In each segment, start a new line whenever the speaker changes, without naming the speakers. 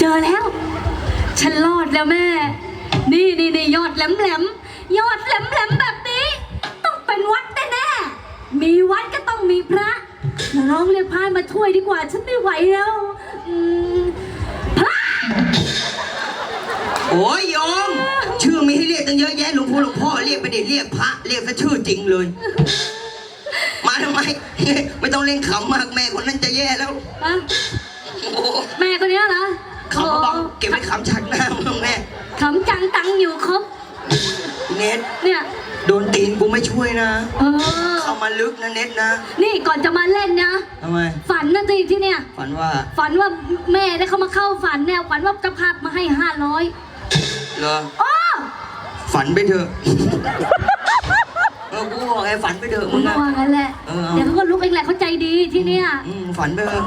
เจอแล้ว ฉันรอดแล้วแม่ นี่นี่นี่ยอดแหลมแหลมยอดแหลมแหลมแบบนี้ ต้องเป็นวัดแน่ๆมีวัดก็ต้องมีพระร้องเรียกพายมาช่วยดีกว่า ฉันไม่ไหวแล้วอืมพระ
โอ้ยโยม ชื่อมีให้เรียกตั้งเยอะแยะหลวงพ่อหลวงพ่อเรียกไปเด็เรียกพระเรียกซะชื่อจริงเลย มาทำไม ไม่ต้องเล่นขำมากแม่คนนั้นจะแย่แล้ว
อะ
โอ้โห
แม่คนเนี้ยเหรอ
ขำเบาๆเก็บไว้ขำชักหน้ามึงแม่
ขำจังตังอยู่ครบ
เน็ต
เนี่ย
โดนตีนกูไม่ช่วยนะ
เออ
เข้ามาลึกนะเน็ตนะ
นี่ก่อนจะมาเล่นนะ
ทำไม
ฝันนะจีที่เนี่ย
ฝันว่า
ฝันว่าแม่ได้เข้ามาเข้าฝันเนี่ยฝันว่าเจะภาพมาให้ห้าร้อย
เหรอ
โอ้
ฝันไปเถอะ เออ กูบอกไอ้ฝันไปเถอะ
มึ
มึ
ง
ง
ก็
อะ
ว่างั้นแหละ
เออเอา
เดี๋ยวเขาก็ลุกเองแหละเขาใจดีที่เนี่ย
อืมฝันไปเถอะ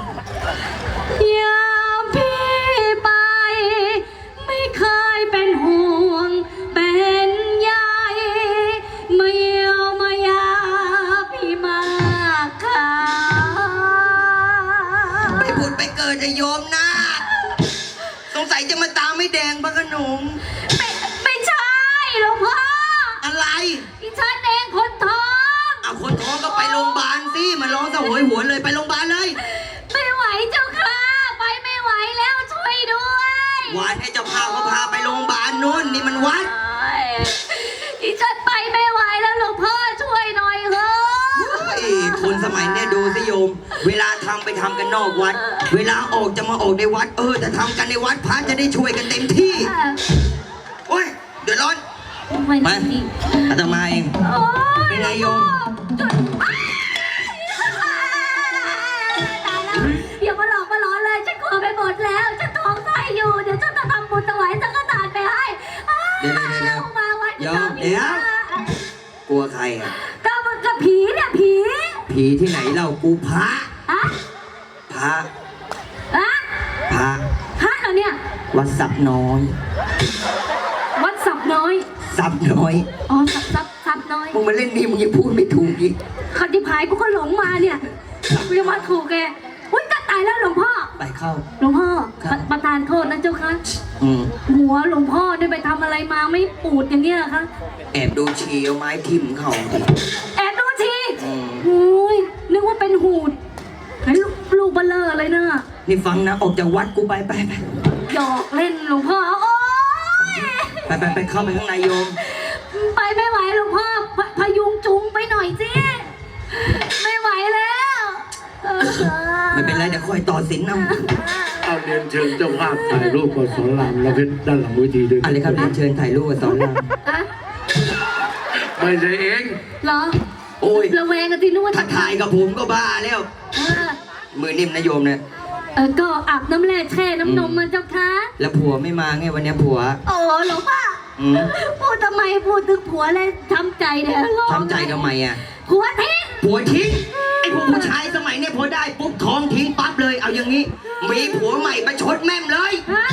า
มไม่
แดงพระขนม
ไม่ไม่ใช่หลวงพ่อ
อะไร
อีฉันเองคนท้อง
เอาคนท้องก็ไปโรงพยาบาลสิมาร้องสะโหวยหวนเลยไปโรงพยาบาลเลย
ไม่ไหวเจ้าค่ะ ไปไม่ไหวแล้วช่วยด้วย
วานให้เจ้าพาเขาพาไปโรงพยาบาลนู้นนี่มันวัด คนสมัยเนี้ยดูสิโยม เวลาทำไปทำกันนอกวัด เวลาออกจะมาออกในวัด เออแต่ทำกันในวัดพระจะได้ช่วยกันเต็มที่โอ้ยเดือดร้อน
ไม่
มา
ได้ดี
อาตมาเอง
โอ๊ย
เป็นไงโยม
ผี
ที่ไหนเรากูพระ
อะ
พระ
อะ
พระ
พระเหรอเนี่ย
วัดสับน้อย
วัดสับน้อย
สับน้อย
อ๋อสับสับสับน้อย
มึงมาเล่นนี่มึงยังพูดไม่ถูกอีก
คันที่พายกูก็หลงมาเนี่ยกูยังมาถูกแกอุ้ยก็ตายแล้วหลวงพ่อ
ไปเข้า
หลวงพ่อ
ครับ
ประทานโทษนะเจ้าคะ
อืม
หัวหลวงพ่อได้ไปทำอะไรมาไม่ปูดอย่างเงี้ยเหรอคะ
แอบดูชีเอาไม้ทิ่มเขา
นึกว่าเป็นหูดไอ้ลูกลูกเบลเลอร์เลยเนอะ
นี่ฟังนะ ออกจากวัดกูไปไปไป
หยอกเล่นหลวงพ่อโอ้ย
ไปไปไปเข้าไปข้างในโยม
ไปไม่ไหวหลวงพ่อพพยุงจุงไปหน่อยสิไม่ไหวแล้วเออ
ไม่เป็นไรเดี๋ยวคอยต่อสินเอา
เอาเรียนเชิญเจ้าภาพถ่ายรูปกับสอนรามและเพชรด้านหลังเวทีด้วย
อะไรครับเรียนเชิญถ่ายรูปกับสอนราม
อะ
ไม่ใช่เอง
เหรอ
โอ้ย
ระแวงกันที่นึกว่า
ถ้าถ่ายกับผมก็บ้าแล้ว
เออ
มือนิ่มนะโยมเนี่ย
เออก็อาบน้ำแร่แช่น้ำนมมาเจ้าคะ
แล้วผัวไม่มาไงวันเนี้ยผัว
โอ้หลวงพ่ออ
ม
พูดทำไมพูดถึงผัวเลยทำใจเนี่ยร้อง
ทำใจทำไมอะ
ผัวทิ้ง
ผัวทิ้งไอ้พวกผู้ชายสมัยเนี้ยพอได้ปุ๊บท้องทิ้งปั๊บเลย เอาอย่างนี้ มีผัวใหม่ประชดแม่มเลย
ฮะ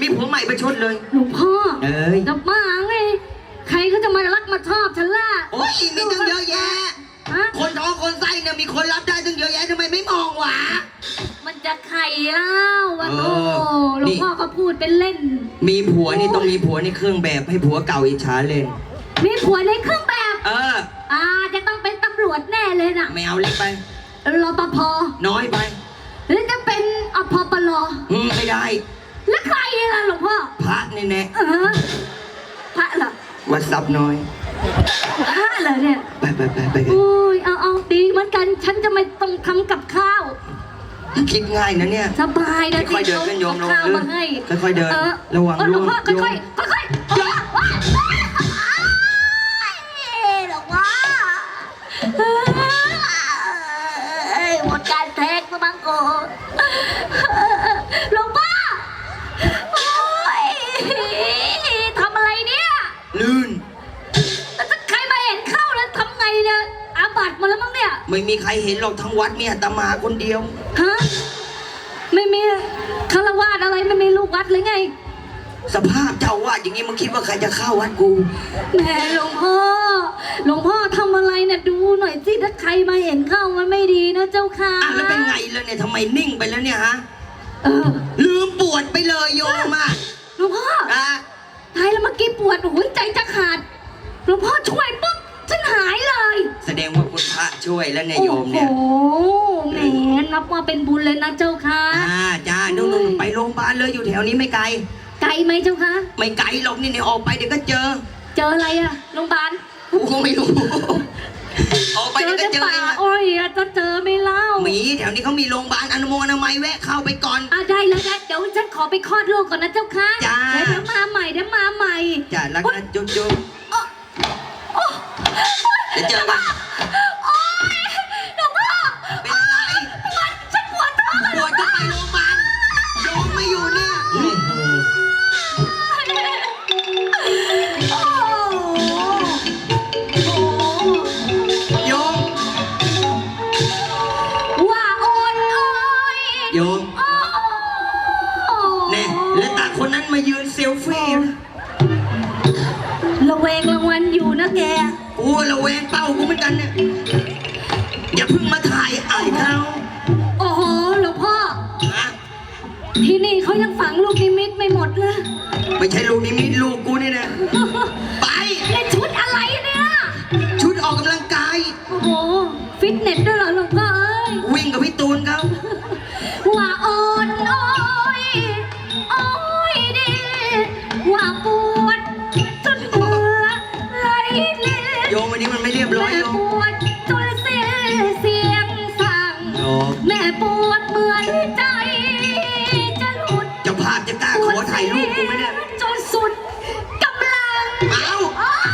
มีผัวใหม่ประชดเลย
หลวงพ่อ
เอ้ย
กับมาไง ใครเขาจะมารักมาชอบฉันล่ะ
โอ้ยมีตั้งเยอะแยะ
ฮะ
คนท้องคนไส้เนี่ยมีคนรับได้ตั้งเยอะแยะทำไมไม่มองวะ
มันจะไข่เล่าวัน
เอ
โอ้
อ
หลว
นี่
งพ่อก็พูดเป็นเล่น
มีผัวนี่ต้องมีผัวในเครื่องแบบให้ผัวเก่าอิจฉาเล่น
มีผัวในเครื่องแบบ
เออ
อ่าจะต้องเป็นตำรวจแน่เลยน่ะ
ไม่เอาเล็กไป
รปภ
น้อยไป
หรือจะเป็นอพปล
อืมไม่ได้
แล้วใครล่ะหลวงพ่อ
พระแน่
เออพระเหรอ
ๆ วัดซับน้อย
พระเหรอเนี่ย
ไปไปไปไปกัน
โอ้ยเอาเอาดีเหมือนกัน ฉันจะไม่ต้องทำกับข้าว
คิดง่ายนะเนี่ย
สบายนะ
ค่อยๆเดินกันโยม
เอาข้าว
ระวัง
มาให้
ค่อยๆเดิน
ออ
ระวัง
เออหลวงพ่อ
ร่วง
ค่อยๆค่อยๆ มีใครเห็นห
รอกทั้งวัดมีอาตมาคนเดียว
ฮะ ไม่มีคารวาสอะไรไม่มีลูกวัดหรือไง
สภาพเจ้าว่าสอย่างนี้มึงคิดว่าใครจะเข้าวัดกู
แม่หลวงพ่อ หลวงพ่อทำอะไรเนี่ยดูหน่อยสิถ้าใครมาเห็นเข้ามันไม่ดีนะเจ้าค่ะ
อะแล้วเป็นไงแล้วเนี่ยทำไมนิ่งไปแล้วเนี่ยฮะ
เออ
ลืมปวดไปเลยโยมอะ
หลวงพ่อ
อะ
ตายแล้วเมื่อกี้ปวดโอ้ยใจจะขาดหลวงพ่อช่วยปุ๊บฉันหายเลย
แสด งว่าคุณพระช่วยแล้วเนี่ยโย
โอ้
ม
โห
เนี่ย
แหมนับว่าเป็นบุญเลยนะเจ้าค่ะ
อ่าจ้านู่นๆไปโรงพยาบาลเลยอยู่แถวนี้ไม่ไกล
ไกลไหมเจ้าค่ะ
ไม่ไกลหรอกนี่เนี่ยออกไปเดี๋ยวก็เจอ
เจออะไรอะโรงพยาบาล
กูก็ไม่รู้ ออกไป
เจอ
เดี๋ยวก็
แต่
เจอ
ป่า
เองอะ
อ้อยอะจะเจอไม่เล่า
หมีแถวนี้เขามีโรงพยาบาลอนุโมอนามัยแวะเข้าไปก่อน
อะได้แล้วได้เดี๋ยวฉันขอไปคลอดลูกก่อนนะเจ้าค่ะ
จ้า
เดี๋ยวเดี๋ยวมาใหม่เดี๋ยวมาใหม่
จ้ารักนะจุ๊บจุ๊บเดี๋ยวเจอกัน มา
ยื
นเซลฟี่
ระแวงรางวัลอยู่นะแก
กูระแวงเป้ากูเหมือนกันเนี่ย อย่าเพิ่งมาถ่ายอายเขา
โอ้โหหลวงพ่อ
ฮะ
ที่นี่เขายังฝังลูกนิมิตไม่หมดเลย
ไม่ใช่ลูกนิมิตลูกกูนี่นะ ไป
เล่นชุดอะไรเนี่ย
ชุดออกกำลังกาย
โอ้โห ฟิตเนสด้วยเหรอ แม่ป